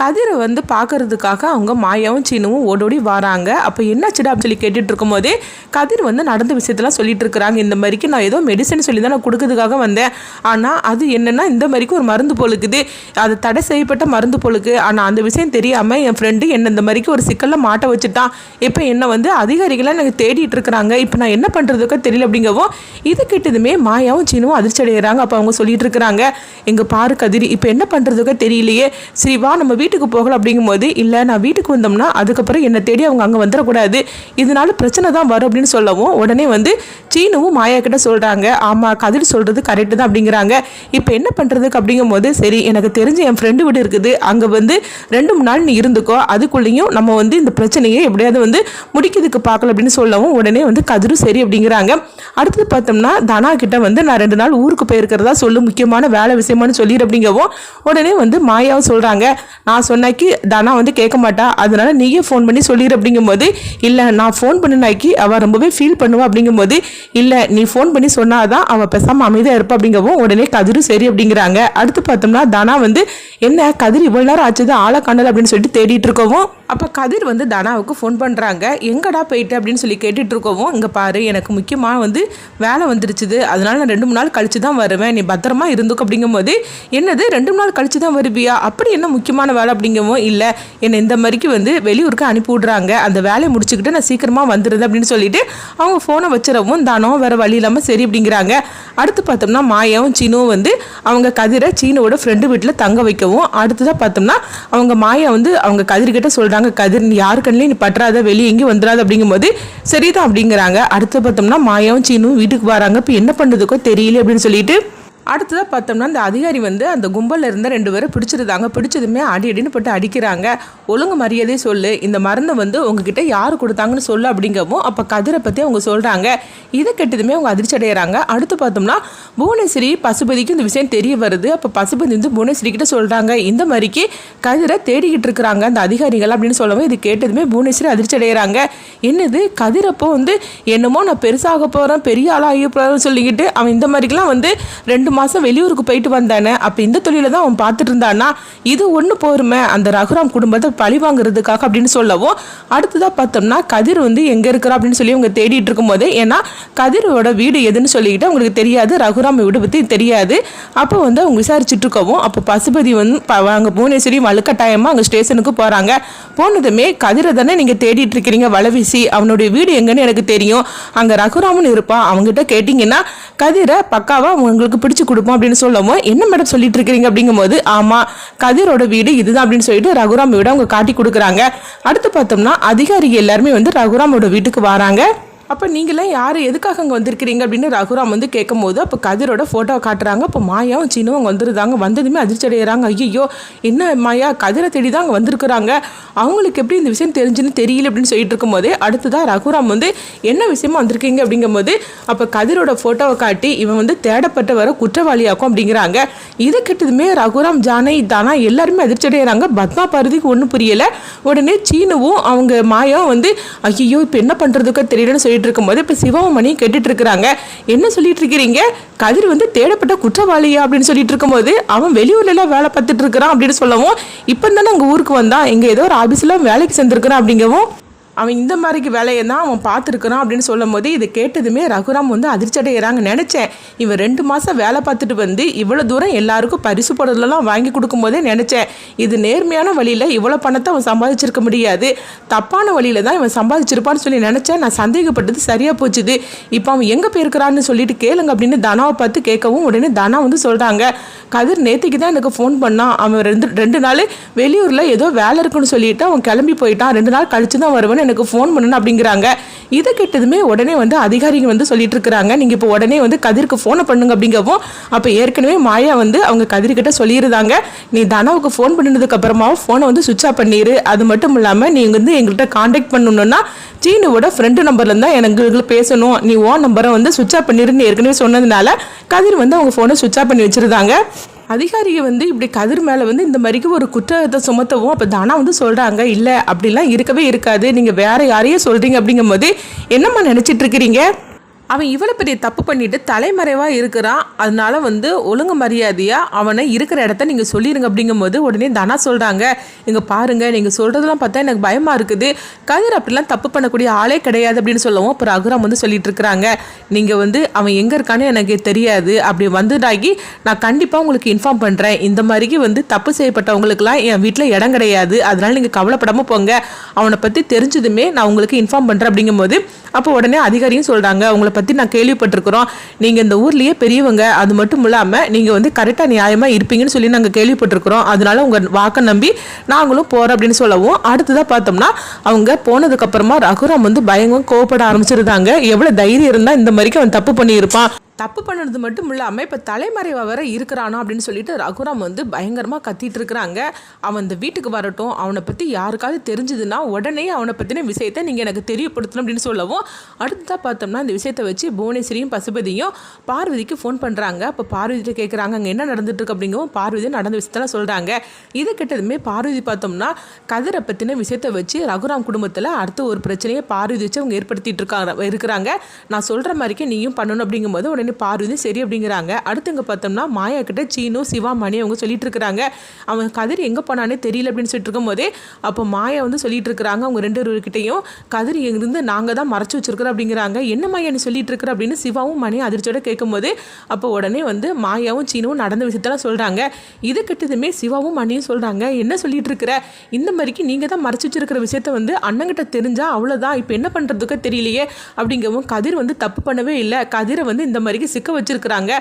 கதிரை வந்து பார்க்கறதுக்காக அவங்க மாயாவும் சீனுவும் ஓடோடி வராங்க. அப்போ என்னாச்சுடா அப்படின்னு சொல்லி கேட்டுட்டு இருக்கும்போதே கதிர் வந்து நடந்த விஷயத்தெல்லாம் சொல்லிட்டு இருக்கிறாங்க. இந்த மாதிரிக்கு நான் ஏதோ மெடிசன் சொல்லி தான் நான் கொடுக்கறதுக்காக வந்தேன். ஆனால் அது என்னென்னா இந்த மாதிரிக்கு ஒரு மருந்து போலுக்குது அது தடை செய்யப்பட்ட மருந்து போலுக்கு ஆனால் அந்த விஷயம் தெரியாமல் என் ஃப்ரெண்டு என்னை இந்த மாதிரிக்கு ஒரு சிக்கலில் மாட்ட வச்சுட்டான். இப்போ என்னை வந்து அதிகாரிகளாக எனக்கு தேடிட்டு இருக்கிறாங்க. இப்போ நான் என்ன பண்ணுறதுக்கோ தெரியல அப்படிங்கவும் இது கிட்டதுமே மாயாவும் சீனுவும் அதிர்ச்சி அடைகிறாங்க அப்போ அவங்க சொல்லிட்டு இருக்கிறாங்க எங்கள் பாரு கதிரி இப்போ என்ன பண்ணுறதுக்கோ தெரியலையே. சரி வா நம்ம வீட்டுக்கு போகலாம் அப்படிங்கும்போது இல்லை நான் வீட்டுக்கு வந்தோம்னா அதுக்கப்புறம் என்னை தேடி அவங்க அங்கே வந்துடக்கூடாது. இதனால பிரச்சனை தான் வரும் அப்படின்னு சொல்லவும் உடனே வந்து சீனுவும் மாயா கிட்ட சொல்கிறாங்க ஆமாம் கதிர் சொல்கிறது கரெக்டு தான் அப்படிங்கிறாங்க. இப்போ என்ன பண்ணுறதுக்கு அப்படிங்கும்போது சரி எனக்கு தெரிஞ்ச என் ஃப்ரெண்டு வீடு இருக்குது. அங்கே வந்து ரெண்டு மூணு நாள் நீ இருந்துக்கோ. அதுக்குள்ளேயும் நம்ம வந்து இந்த பிரச்சனையை எப்படியாவது வந்து முடிக்கிறதுக்கு பார்க்கல அப்படின்னு சொல்லவும் உடனே வந்து கதிரும் சரி அப்படிங்கிறாங்க. அடுத்தது பார்த்தோம்னா தனா கிட்ட வந்து நான் ரெண்டு நாள் ஊருக்கு போயிருக்கிறதா சொல்லு முக்கியமான வேலை விஷயமானு சொல்லிடு அப்படிங்கவும் உடனே வந்து மாயாவும் சொல்கிறாங்க நான் நான் சொன்னாக்கி தனா வந்து கேட்க மாட்டா அதனால நீயே ஃபோன் பண்ணி சொல்லிடு அப்படிங்கும்போது இல்லை நான் ஃபோன் பண்ணினாக்கி அவள் ரொம்பவே ஃபீல் பண்ணுவா. அப்படிங்கும்போது இல்லை நீ ஃபோன் பண்ணி சொன்னாதான் அவள் பெசாமல் அமைதியாக இருப்பா. அப்படிங்கவும் உடனே கதிரும் சரி அப்படிங்கிறாங்க. அடுத்து பார்த்தோம்னா தனா வந்து என்ன கதிர் இவ்வளோ நேரம் ஆச்சுது? ஆளை காணல. அப்படின்னு சொல்லிட்டு தேடிட்டு இருக்கவும் அப்போ கதிர் வந்து தனாவுக்கு ஃபோன் பண்ணுறாங்க எங்கடா போயிட்டு? அப்படின்னு சொல்லி கேட்டுட்டு இருக்கவும் இங்கே பாரு எனக்கு முக்கியமாக வந்து வேலை வந்துருச்சுது. அதனால நான் ரெண்டு மூணு நாள் கழிச்சு தான் வருவேன். நீ பத்திரமா இருந்துக்க. அப்படிங்கும்போது என்னது ரெண்டு மூணு நாள் கழிச்சு தான் வருவியா? அப்படி என்ன முக்கியமான வேலை அப்படிங்கமோ இல்லை என்னை இந்த மாதிரிக்கு வந்து வெளியூருக்கு அனுப்பி விட்றாங்க. அந்த வேலையை முடிச்சுக்கிட்டு நான் சீக்கிரமாக வந்துடுது அப்படின்னு சொல்லிட்டு அவங்க ஃபோனை வச்சிடவும் தானோ வேறு வழி இல்லாமல் சரி அப்படிங்கிறாங்க. அடுத்து பார்த்தோம்னா மாயாவும் சீனுவும் வந்து அவங்க கதிரை சீனுவோட ஃப்ரெண்டு வீட்டில் தங்க வைக்கவும் அடுத்ததாக பார்த்தோம்னா அவங்க மாயா வந்து அவங்க கதிர்கிட்ட சொல்கிறாங்க கதிர் நீ யாரு கண்ணிலையும் நீ பற்றாத வெளியே எங்கேயும் வந்துடாது அப்படிங்கும்போது சரிதான் அப்படிங்கிறாங்க. அடுத்து பார்த்தோம்னா மாயாவும் சீனுவும் வீட்டுக்கு வராங்க. இப்போ என்ன பண்ணுறதுக்கோ தெரியல அப்படின்னு சொல்லிட்டு அடுத்ததாக பார்த்தோம்னா அந்த அதிகாரி வந்து அந்த கும்பலில் இருந்த ரெண்டு பேரும் பிடிச்சிருந்தாங்க. பிடிச்சதுமே அடி அடின்னு போட்டு அடிக்கிறாங்க. ஒழுங்கு மரியாதையே சொல்லு. இந்த மருந்தை வந்து உங்ககிட்ட யார் கொடுத்தாங்கன்னு சொல்லு அப்படிங்கவும் அப்போ கதிரை பற்றி அவங்க சொல்கிறாங்க இதை கெட்டதுமே அவங்க அதிர்ச்சி அடைகிறாங்க அடுத்து பார்த்தோம்னா புவனேஸ்வரி பசுபதிக்கு இந்த விஷயம் தெரிய வருது. அப்போ பசுபதி வந்து புவனேஸ்வரி கிட்ட சொல்கிறாங்க இந்த மாதிரிக்கு கதிரை தேடிக்கிட்டு இருக்கிறாங்க அந்த அதிகாரிகள் அப்படின்னு சொல்லவும் இது கேட்டதுமே புவனேஸ்வரி அதிர்ச்சி அடைகிறாங்க என்னது? கதிரப்போ வந்து என்னமோ நான் பெருசாக போகிறேன் பெரிய ஆளாக போகிறேன்னு சொல்லிக்கிட்டு அவன் இந்த மாதிரிக்கெல்லாம் வந்து ரெண்டு மாதம் வெளியூருக்கு போயிட்டு வந்தானே அப்போ இந்த தொழிலை தான் அவன் பார்த்துட்டு இருந்தானா இது ஒன்று போருமே அந்த ரகுராம் குடும்பத்தை பழி வாங்குறதுக்காக அப்படின்னு சொல்லவும் அடுத்ததாக பார்த்தோம்னா கதிர் வந்து எங்கே இருக்கிறா அப்படின்னு சொல்லி அவங்க தேடிட்டு இருக்கும்போது ஏன்னா கதிரோட வீடு எதுன்னு சொல்லிக்கிட்டு அவங்களுக்கு தெரியாது ரகுராம் வீடு பற்றி தெரியாது. அப்போ வந்து அவங்க விசாரிச்சுட்டு இருக்கவும் அப்போ பசுபதி வந்து ப- அங்கே புவனேஸ்வரி வலுக்கட்டாயமாக அங்கே ஸ்டேஷனுக்கு போகிறாங்க போனதுமே கதிரை தானே நீங்கள் தேடிட்டு இருக்கிறீங்க வலை அவனுடைய வீடு எங்கன்னு எனக்கு தெரியும். அங்கே ரகுராமன் இருப்பான். அவங்ககிட்ட கேட்டிங்கன்னா கதிரை பக்காவாக உங்களுக்கு பிடிச்சு கொடுப்போம் அப்படின்னு சொல்லவும் என்ன மேடம் சொல்லிட்டு இருக்கிறீங்க அப்படிங்கும்போது ஆமாம் கதிரோட வீடு இதுதான் அப்படின்னு சொல்லிட்டு ரகுராம் வீடு அவங்க காட்டி கொடுக்குறாங்க. அடுத்து பார்த்தோம்னா அதிகாரிகள் எல்லாருமே வந்து ரகுராமோட வீட்டுக்கு வராங்க. அப்போ நீங்களாம் யார் எதுக்காக அங்கே வந்திருக்கிறீங்க அப்படின்னு ரகுராம் வந்து கேட்கும்போது அப்போ கதிரோட ஃபோட்டோ காட்டுறாங்க. அப்போ மாயாவும் சீனும் அங்கே வந்துருந்தாங்க வந்ததுமே அதிர்ச்சி அடைகிறாங்க ஐயோ என்ன மாயா? கதிரை தேடி தான் அங்கே வந்திருக்கிறாங்க. அவங்களுக்கு எப்படி இந்த விஷயம் தெரிஞ்சுன்னு தெரியல அப்படின்னு சொல்லிட்டு இருக்கும்போதே அடுத்ததாக ரகுராம் வந்து என்ன விஷயமா வந்திருக்கீங்க? அப்படிங்கும்போது அப்போ கதிரோட ஃபோட்டோவை காட்டி இவன் வந்து தேடப்பட்டவரை குற்றவாளியாக்கும் அப்படிங்கிறாங்க. இதை கிட்டதுமே ரகுராம் ஜானை தானா? எல்லாருமே அதிர்ச்சி அடைகிறாங்க பத்மா பருதிக்கு ஒன்றும் புரியலை. உடனே சீனுவும் அவங்க மாயாவும் வந்து ஐயோ இப்போ என்ன பண்ணுறதுக்கோ தெரியலன்னு சொல்லிட்டு இருக்கும்போது இப்போ சிவமணியும் கேட்டுட்டு இருக்கிறாங்க என்ன சொல்லிட்டு இருக்கிறீங்க கதிர் வந்து தேடப்பட்ட குற்றவாளியா அப்படின்னு சொல்லிட்டு இருக்கும்போது அவன் வெளியூர்ல எல்லாம் வேலை பார்த்துட்டு இருக்கிறான் அப்படின்னு சொல்லவும் இப்போ தானே அங்கே ஊருக்கு வந்தான். எங்க ஏதோ ஒரு ஆபீஸ்ல வேலைக்கு சேர்ந்துருக்குறான் அப்படிங்கவும் அவன் இந்த மாதிரிக்கு வேலையை தான் அவன் பார்த்துருக்கிறான் அப்படின்னு சொல்லும் போது இது கேட்டதுமே ரகுராம் வந்து அதிர்ச்சி அடைகிறாங்க நினச்சேன். இவன் ரெண்டு மாதம் வேலை பார்த்துட்டு வந்து இவ்வளோ தூரம் எல்லாருக்கும் பரிசு பொருளெல்லாம் வாங்கி கொடுக்கும்போதே நினச்சேன். இது நேர்மையான வழியில் இவ்வளோ பணத்தை அவன் சம்பாதிச்சிருக்க முடியாது. தப்பான வழியில் தான் இவன் சம்பாதிச்சிருப்பான்னு சொல்லி நினச்சேன். நான் சந்தேகப்பட்டது சரியாக போச்சுது. இப்போ அவன் எங்கே போயிருக்கிறான்னு சொல்லிட்டு கேளுங்க அப்படின்னு தனாவை பார்த்து கேட்கவும் உடனே தனா வந்து சொல்கிறாங்க கதிர் நேத்திக்கு தான் எனக்கு ஃபோன் பண்ணான். அவன் ரெண்டு ரெண்டு நாள் வெளியூரில் ஏதோ வேலை இருக்குன்னு சொல்லிட்டு அவன் கிளம்பி போயிட்டான். ரெண்டு நாள் கழிச்சு தான் வருவேன்னு எனக்கு ஃபோன் பண்ணணும் அப்படிங்கிறாங்க. இதை கேட்டதுமே உடனே வந்து அதிகாரிங்க வந்து சொல்லிட்டு இருக்கிறாங்க நீங்கள் இப்போ உடனே வந்து கதிருக்கு ஃபோனை பண்ணுங்க அப்படிங்கவும் அப்போ ஏற்கனவே மாயா வந்து அவங்க கதிர்கிட்ட சொல்லியிருந்தாங்க. நீ தனாவுக்கு ஃபோன் பண்ணினதுக்கு அப்புறமாவும் ஃபோனை வந்து சுவிட்ச் ஆஃப் பண்ணிடு அது மட்டும் இல்லாமல் நீ வந்து எங்கள்கிட்ட காண்டாக்ட் பண்ணணும்னா சீனுவோட ஃப்ரெண்டு நம்பர்ல தான் எனக்கு எங்களுக்கு பேசணும். நீ ஓ நம்பரை வந்து சுவிச் ஆஃப் பண்ணிருன்னு ஏற்கனவே சொன்னதுனால கதிர் வந்து அவங்க ஃபோனை சுவிட்ச் ஆஃப் பண்ணி வச்சிருந்தாங்க. அதிகாரியை வந்து இப்படி கதிர் மேலே வந்து இந்த மாதிரிக்கு ஒரு குற்றத்தை சுமத்தவும் அப்போ தானா வந்து சொல்கிறாங்க இல்லை அப்படிலாம் இருக்கவே இருக்காது. நீங்கள் வேற யாரையும் சொல்கிறீங்க அப்படிங்கும்போது என்னம்மா நினச்சிட்டு இருக்கிறீங்க? அவன் இவ்வளோ பெரிய தப்பு பண்ணிட்டு தலைமறைவாக இருக்கிறான். அதனால வந்து ஒழுங்கு மரியாதையாக அவனை இருக்கிற இடத்த நீங்கள் சொல்லிடுங்க அப்படிங்கும்போது உடனே தனா சொல்கிறாங்க இங்கே பாருங்கள் நீங்கள் சொல்கிறதெல்லாம் பார்த்தா எனக்கு பயமாக இருக்குது. கதிர் அப்படிலாம் தப்பு பண்ணக்கூடிய ஆளே கிடையாது அப்படின்னு சொல்லவும் அப்புறம் ரகுராம் வந்து சொல்லிட்டு இருக்கிறாங்க. நீங்கள் வந்து அவன் எங்கே இருக்கான்னு எனக்கு தெரியாது. அப்படி வந்ததாகி நான் கண்டிப்பாக உங்களுக்கு இன்ஃபார்ம் பண்ணுறேன் இந்த மாதிரிக்கு வந்து தப்பு செய்யப்பட்டவங்களுக்குலாம் என் வீட்டில் இடம் கிடையாது. அதனால நீங்கள் கவலைப்படாமல் போங்க. அவனை பற்றி தெரிஞ்சதுமே நான் உங்களுக்கு இன்ஃபார்ம் பண்ணுறேன் அப்படிங்கும்போது அப்போ உடனே அதிகாரியும் சொல்கிறாங்க அவங்கள பற்றி நான் கேள்விப்பட்டிருக்கிறோம். நீங்கள் இந்த ஊர்லேயே பெரியவங்க அது மட்டும் இல்லாமல் நீங்கள் வந்து கரெக்டாக நியாயமாக இருப்பீங்கன்னு சொல்லி நாங்கள் கேள்விப்பட்டிருக்கிறோம். அதனால உங்கள் வாக்கை நம்பி நாங்களும் போகிறோம் அப்படின்னு சொல்லவும். அடுத்ததாக பார்த்தோம்னா அவங்க போனதுக்கப்புறமா ரகுராம் வந்து பயங்கரம் கோவப்பட ஆரம்பிச்சிருந்தாங்க. எவ்வளோ தைரியம் இருந்தால் இந்த மாதிரிக்கு அவன் தப்பு பண்ணியிருப்பான். தப்பு பண்ணது மட்டும் இல்லாமல் இப்போ தலைமறைவாக வர இருக்கிறானோ அப்படின்னு சொல்லிட்டு ரகுராம் வந்து பயங்கரமாக கத்திட்டு இருக்கிறாங்க. அவன் இந்த வீட்டுக்கு வரட்டும் அவனை பற்றி யாருக்காவது தெரிஞ்சதுன்னா உடனே அவனை பற்றின விஷயத்தை நீங்கள் எனக்கு தெரியப்படுத்தணும் அப்படின்னு சொல்லவும் அடுத்ததாக பார்த்தோம்னா இந்த விஷயத்தை வச்சு புவனேஸ்வரியும் பசுபதியும் பார்வதிக்கு ஃபோன் பண்ணுறாங்க அப்போ பார்வதிட்டு கேட்குறாங்க அங்கே என்ன நடந்துட்டுருக்கு அப்படிங்கவும் பார்வதி நடந்த விஷயத்தெல்லாம் சொல்கிறாங்க இது கிட்டதுமே பார்வதி பார்த்தோம்னா கதிரை பற்றின விஷயத்தை வச்சு ரகுராம் குடும்பத்தில் அடுத்த ஒரு பிரச்சனையை பார்வதி வச்சு அவங்க ஏற்படுத்திட்டு இருக்காங்க இருக்கிறாங்க. நான் சொல்கிற மாதிரிக்கே நீயும் பண்ணணும் அப்படிங்கும்போது உடனே பார்வதி சரி அப்படிங்கிறாங்க. அடுத்து பார்த்தோம்னா மாயா கிட்ட சீனு சிவா மணி அவங்க சொல்லிட்டு இருக்கிறாங்க. அவன் கதிர் எங்கே போனானே தெரியல அப்படின்னு சொல்லிட்டு இருக்கும்போதே அப்போ மாயா வந்து சொல்லிட்டு இருக்கிறாங்க அவங்க ரெண்டு பேர்கிட்டையும். கதிர் எங்கிருந்து நாங்கள் தான் மறைச்சு வச்சிருக்கிறோம் அப்படிங்கிறாங்க. என்ன மாயா நீ சொல்லிட்டு இருக்கிற? அப்படின்னு சிவாவும் மணி அதிர்ச்சியோட கேட்கும்போது அப்போ உடனே வந்து மாயாவும் சீனவும் நடந்த விஷயத்தெல்லாம் சொல்கிறாங்க இது கிட்டதுமே சிவாவும் மணியும் சொல்கிறாங்க என்ன சொல்லிட்டு இருக்கிற? இந்த மாதிரிக்கு நீங்கள் தான் மறைச்சு வச்சிருக்கிற விஷயத்த வந்து அண்ணங்கிட்ட தெரிஞ்சால் அவ்வளோதான் இப்போ என்ன பண்ணுறதுக்கு தெரியலையே அப்படிங்கவும் கதிர் வந்து தப்பு பண்ணவே இல்லை. கதிரை வந்து இந்த மாதிரி வரைக்கும் சிக்க வச்சிருக்கிறாங்க.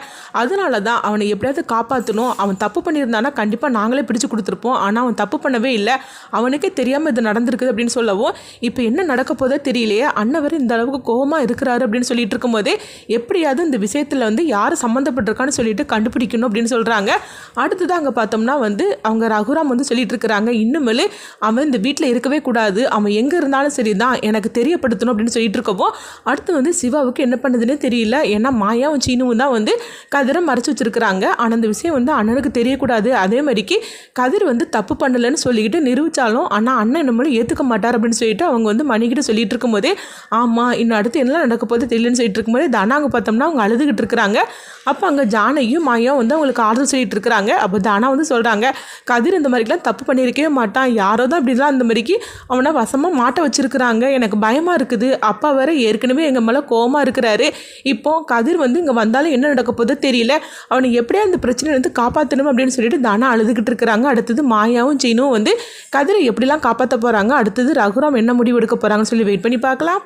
அதனால தான் அவனை எப்படியாவது காப்பாற்றணும் அவன் தப்பு பண்ணியிருந்தானா கண்டிப்பாக நாங்களே பிடிச்சு கொடுத்துருப்போம். ஆனால் அவன் தப்பு பண்ணவே இல்லை. அவனுக்கே தெரியாமல் இது நடந்திருக்குது அப்படின்னு சொல்லவும் இப்போ என்ன நடக்க போதோ தெரியலையே. அண்ணவர் இந்த அளவுக்கு கோபமாக இருக்கிறாரு அப்படின்னு சொல்லிட்டு இருக்கும்போதே எப்படியாவது இந்த விஷயத்தில் வந்து யார் சம்மந்தப்பட்டிருக்கான்னு சொல்லிட்டு கண்டுபிடிக்கணும் அப்படின்னு சொல்கிறாங்க அடுத்தது அங்கே பார்த்தோம்னா வந்து அவங்க ரகுராம் வந்து சொல்லிட்டு இருக்கிறாங்க. இன்னுமேலு அவன் இந்த வீட்டில் இருக்கவே கூடாது. அவன் எங்கே இருந்தாலும் சரி தான் எனக்கு தெரியப்படுத்தணும் அப்படின்னு சொல்லிட்டு இருக்கவும் அடுத்து வந்து சிவாவுக்கு என்ன பண்ணுதுன்னு தெரியல. ஏன்னா மாயா அவன் சீனுவும் தான் வந்து கதிரை மறைச்சு வச்சிருக்கிறாங்க. ஆனால் அந்த விஷயம் வந்து அண்ணனுக்கு தெரியக்கூடாது. அதே மாதிரிக்கு கதிர் வந்து தப்பு பண்ணலைன்னு சொல்லிக்கிட்டு நிரூபித்தாலும் ஆனால் அண்ணன் நம்மளும் ஏற்றுக்க மாட்டார் அப்படின்னு சொல்லிட்டு அவங்க வந்து மணிக்கிட்ட சொல்லிட்டு இருக்கும்போதே ஆமாம் இன்னும் அடுத்து என்ன நடக்க போது தெரியலன்னு சொல்லிட்டு இருக்கும்போது தானாங்க பார்த்தோம்னா அவங்க அழுதுகிட்டு இருக்கிறாங்க. அப்போ அங்கே ஜானையும் மாயாவும் வந்து அவங்களுக்கு ஆறுதல் சொல்லிட்டு இருக்கிறாங்க. அப்போ தானா வந்து சொல்கிறாங்க கதிர் இந்த மாதிரிலாம் தப்பு பண்ணியிருக்கவே மாட்டான். யாரோ தான் அப்படிலாம் அந்த மாதிரிக்கு அவனை வசமாக மாட்ட வச்சுருக்குறாங்க. எனக்கு பயமாக இருக்குது. அப்பா வேற ஏற்கனவே எங்கள் மேலே கோவமாக இருக்கிறாரு. இப்போ கதிர் வந்து இங்கே வந்தாலும் என்ன நடக்க போதோ தெரியல. அவனை எப்படியா அந்த பிரச்சனையிலேருந்து வந்து காப்பாற்றணும் அப்படின்னு சொல்லிட்டு தானா அழுதுகிட்டு இருக்கிறாங்க. அடுத்தது மாயாவும் சீனும் வந்து கதிரை எப்படிலாம் காப்பாற்ற போகிறாங்க அடுத்தது ரகுராம் என்ன முடிவு எடுக்க போகிறாங்கன்னு சொல்லி வெயிட் பண்ணி பார்க்கலாம்.